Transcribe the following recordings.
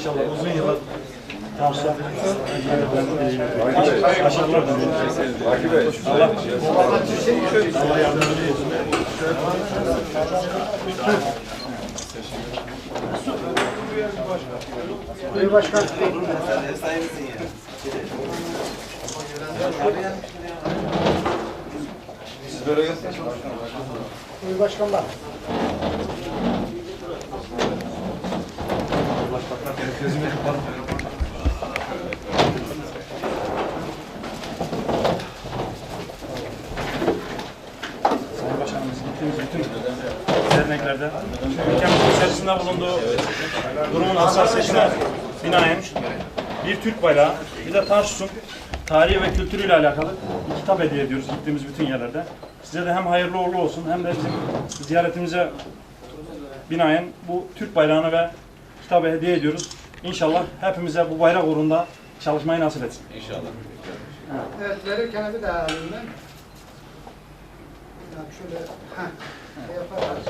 İnşallah uzun yıllar Tarsus'a başarılar diliyorum. Allah, yardımcınız olsun. Buyur başkan. Buyur başkan bak. Sayın Başkanımız gittiğimiz bütün içerisinde bulunduğu durumun hassasiyetine binaen bir Türk bayrağı, bir de Tarsus'un tarihi ve kültürüyle alakalı bir kitap hediye ediyoruz gittiğimiz bütün yerlerde. Size de hem hayırlı uğurlu olsun hem de bizim ziyaretimize binaen bu Türk bayrağını ve kitabı hediye ediyoruz. İnşallah hepimize bu bayrak uğrunda çalışmayı nasip etsin. Evet verirken bir daha alayım ben. Ya şöyle heh, şey yaparız.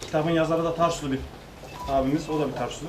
Kitabın yazarı da Tarsuslu bir abimiz, o da bir Tarsuslu.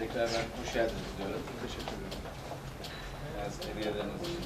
Tekrar ben hoş geldiniz diyorum. Teşekkür ederim. Yani hediyeleriniz için